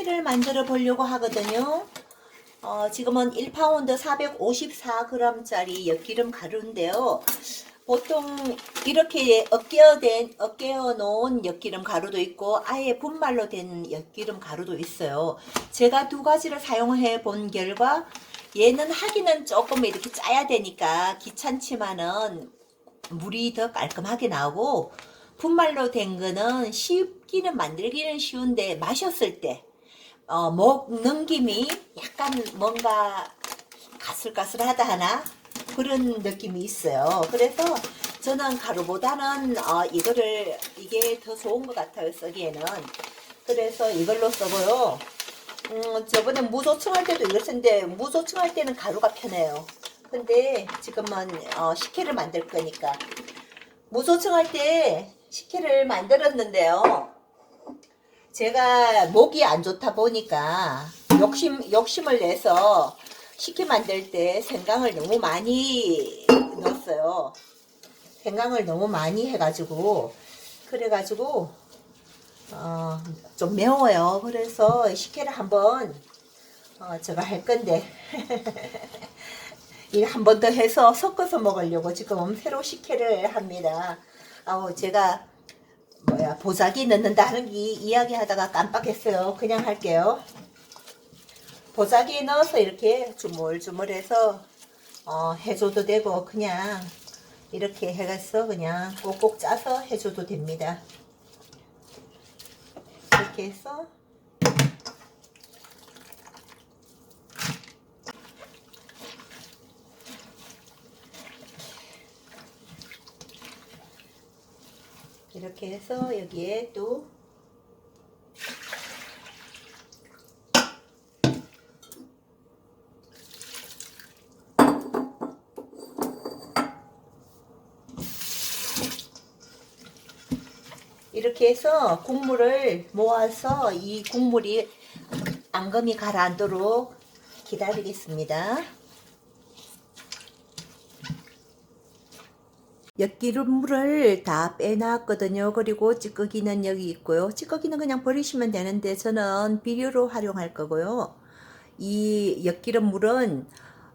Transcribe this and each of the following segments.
식혜를 만들어 보려고 하거든요. 어, 지금은 1파운드 454g짜리 엿기름 가루인데요. 보통 이렇게 어깨어된 어깨어 놓은 엿기름 가루도 있고 아예 분말로 된 엿기름 가루도 있어요. 제가 두 가지를 사용해 본 결과 얘는 하기는 조금 이렇게 짜야 되니까 귀찮지만은 물이 더 깔끔하게 나오고 분말로 된 거는 쉽기는 만들기는 쉬운데 마셨을 때 어, 먹는 김이 약간 뭔가 가슬가슬하다 하나 그런 느낌이 있어요. 그래서 저는 가루보다는 어, 이거를 이게 더 좋은 것 같아요 쓰기에는. 그래서 이걸로 써고요. 음, 저번에 무소층 할 때도 이걸 썼는데 무소층 할 때는 가루가 편해요. 근데 지금은 어, 식혜를 만들 거니까 무소층 할때 식혜를 만들었는데요. 제가 목이 안 좋다 보니까 욕심 욕심을 내서 식혜 만들 때 생강을 너무 많이 넣었어요. 생강을 너무 많이 해가지고 그래가지고 어, 좀 매워요. 그래서 식혜를 한번 어, 제가 할 건데 이거 한번 더 해서 섞어서 먹으려고 지금 새로 식혜를 합니다. 아우 제가 뭐야 보자기 넣는다는 이 이야기 하다가 깜빡했어요. 그냥 할게요. 보자기에 넣어서 이렇게 주물주물해서 어, 해줘도 되고 그냥 이렇게 해가서 그냥 꼭꼭 짜서 해줘도 됩니다. 이렇게 해서 이렇게 해서 여기에 또 이렇게 해서 국물을 모아서 이 국물이 앙금이 가라앉도록 기다리겠습니다. 엿기름물을 다 빼놨거든요. 그리고 찌꺼기는 여기 있고요. 찌꺼기는 그냥 버리시면 되는데 저는 비료로 활용할 거고요. 이 엿기름물은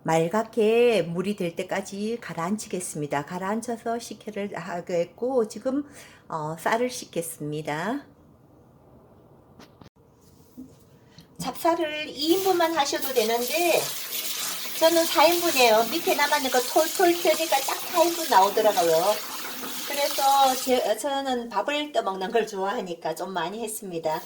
맑게 물이 될 때까지 가라앉히겠습니다. 가라앉혀서 식혜를 하겠고 지금 어, 쌀을 씻겠습니다. 찹쌀을 2인분만 하셔도 되는데 저는 4인분이에요. 밑에 남았는 거 톨톨 튀니까 딱 4인분 나오더라고요. 그래서 제, 저는 밥을 떠먹는 걸 좋아하니까 좀 많이 했습니다.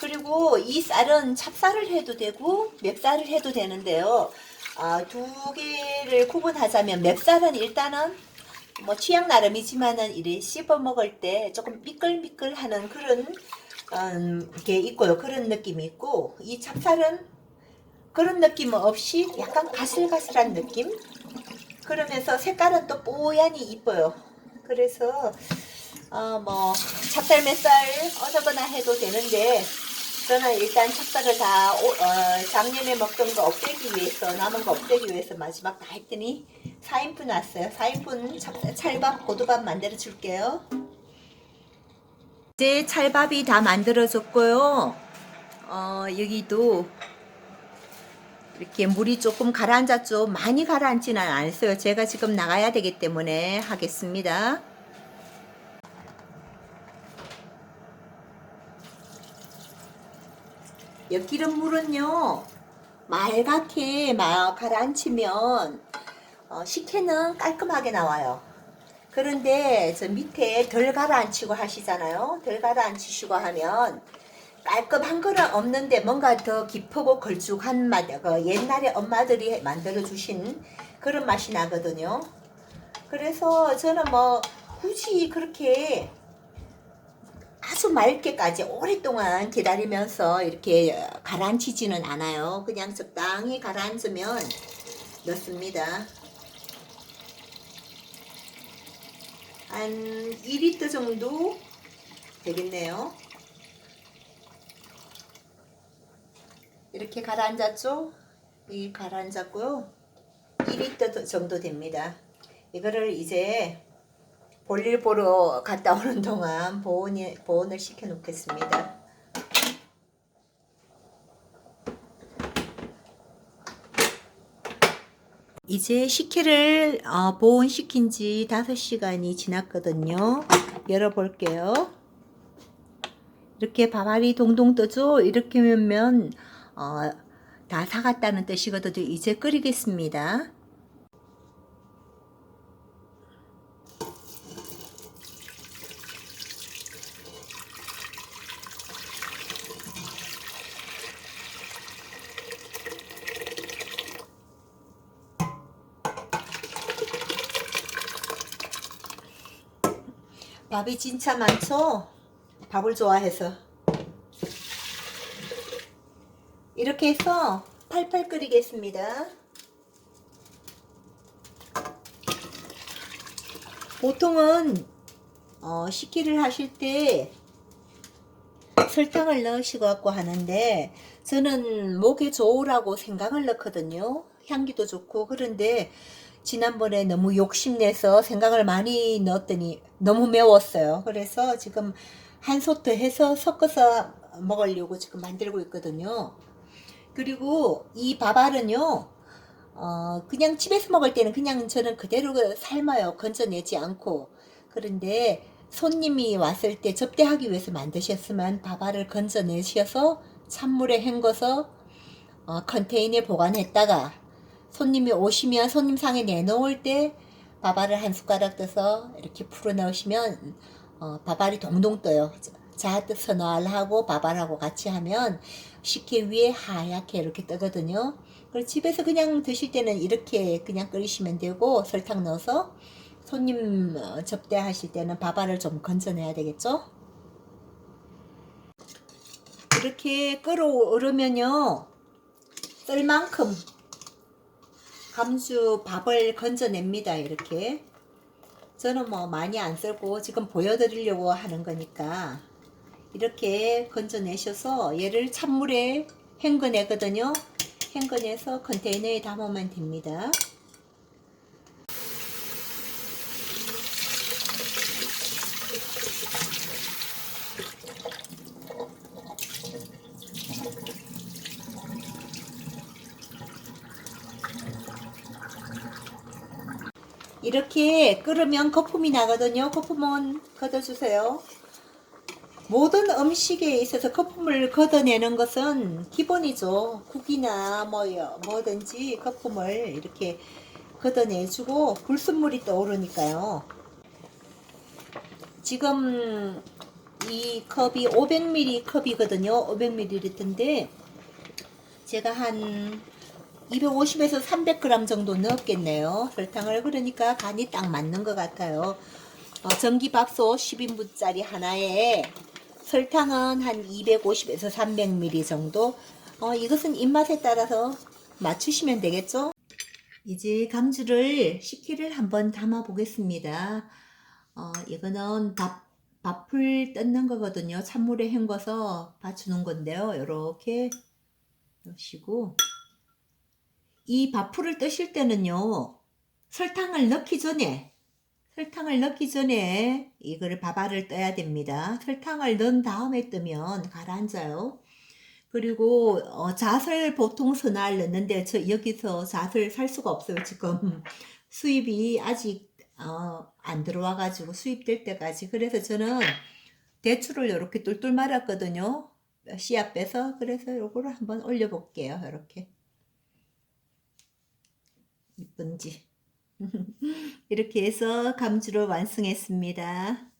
그리고 이 쌀은 찹쌀을 해도 되고 맵쌀을 해도 되는데요. 아, 두 개를 구분하자면 맵쌀은 일단은 뭐 취향 나름이지만은 이래 씹어 먹을 때 조금 미끌미끌하는 그런 음, 게 있고요. 그런 느낌이 있고 이 찹쌀은 그런 느낌 없이 약간 가슬가슬한 느낌. 그러면서 색깔은 또 뽀얀히 이뻐요. 그래서 어, 뭐 찹쌀 맵쌀 어느 거나 해도 되는데 저는 일단 찹쌀을 다 오- 어, 작년에 먹던 거 없애기 위해서 남은 거 없애기 위해서 마지막 다 했더니 4인분 왔어요. 4인분 찹쌀, 찰밥 고두밥 만들어 줄게요. 이제 찰밥이 다 만들어졌고요. 어, 여기도 이렇게 물이 조금 가라앉았죠. 많이 가라앉지는 않았어요. 제가 지금 나가야 되기 때문에 하겠습니다. 엿기름 물은요 맑게 막 가라앉히면 어, 식혜는 깔끔하게 나와요. 그런데 저 밑에 덜 가라앉히고 하시잖아요. 덜 가라앉히시고 하면 깔끔한 거는 없는데 뭔가 더 깊고 걸쭉한 맛, 그 옛날에 엄마들이 만들어 주신 그런 맛이 나거든요. 그래서 저는 뭐 굳이 그렇게 아주 맑게까지 오랫동안 기다리면서 이렇게 가라앉히지는 않아요. 그냥 적당히 가라앉으면 넣습니다. 한 2리터 정도 되겠네요. 이렇게 가라앉았죠? 이 가라앉았고요. 1리터 정도 됩니다. 이거를 이제 볼일 보러 갔다 오는 동안 보온이, 보온을 시켜 놓겠습니다. 이제 식혜를 어, 보온시킨 지 5시간이 지났거든요. 열어볼게요. 이렇게 밥알이 동동 떠죠? 이렇게 하면 어, 다 사갔다는 뜻이거든요. 이제 끓이겠습니다. 밥이 진짜 많죠? 밥을 좋아해서. 이렇게 해서 팔팔 끓이겠습니다. 보통은 어, 식기를 하실 때 설탕을 넣으시고 갖고 하는데 저는 목에 좋으라고 생강을 넣거든요. 향기도 좋고 그런데 지난번에 너무 욕심내서 생강을 많이 넣었더니 너무 매웠어요. 그래서 지금 한솥더 해서 섞어서 먹으려고 지금 만들고 있거든요. 그리고 이 밥알은요, 어, 그냥 집에서 먹을 때는 그냥 저는 그대로 삶아요. 건져내지 않고. 그런데 손님이 왔을 때 접대하기 위해서 만드셨으면 밥알을 건져내셔서 찬물에 헹궈서 어, 컨테이너에 보관했다가 손님이 오시면 손님 상에 내놓을 때 밥알을 한 숟가락 떠서 이렇게 풀어 넣으시면 어, 밥알이 동동 떠요. 자뜻 선화하고 밥알하고 같이 하면 식혜 위에 하얗게 이렇게 뜨거든요. 그리고 집에서 그냥 드실 때는 이렇게 그냥 끓이시면 되고 설탕 넣어서 손님 어, 접대하실 때는 밥알을 좀 건져내야 되겠죠? 이렇게 끓어오르면요 쓸 만큼 감주 밥을 건져냅니다 이렇게 저는 뭐 많이 안 썰고 지금 보여드리려고 하는 거니까 이렇게 건져내셔서 얘를 찬물에 헹궈내거든요 헹궈내서 컨테이너에 담으면 됩니다 이렇게 끓으면 거품이 나거든요. 거품은 걷어주세요. 모든 음식에 있어서 거품을 걷어내는 것은 기본이죠. 국이나 뭐 뭐든지 거품을 이렇게 걷어내주고 불순물이 떠오르니까요. 지금 이 컵이 500ml 컵이거든요. 500ml인데 제가 한 250에서 300g 정도 넣었겠네요. 설탕을 그러니까 간이 딱 맞는 것 같아요. 어, 전기밥솥 10인분짜리 하나에 설탕은 한 250에서 300ml 정도. 어, 이것은 입맛에 따라서 맞추시면 되겠죠? 이제 감주를 식혜를 한번 담아 보겠습니다. 어, 이거는 밥, 밥풀 뜯는 거거든요. 찬물에 헹궈서 받쳐놓은 건데요. 이렇게 넣으시고 이 밥풀을 뜨실 때는요, 설탕을 넣기 전에, 설탕을 넣기 전에 이거를 밥알을 떠야 됩니다. 설탕을 넣은 다음에 뜨면 가라앉아요. 그리고 어, 잣을 보통 선알 넣는데 저 여기서 잣을 살 수가 없어요. 지금 수입이 아직 어, 안 들어와 가지고 수입될 때까지 그래서 저는 대추를 이렇게 똘똘 말았거든요. 씨앗 빼서 그래서 요거를 한번 올려 볼게요. 이렇게. 이쁜지. 이렇게 해서 감주를 완성했습니다.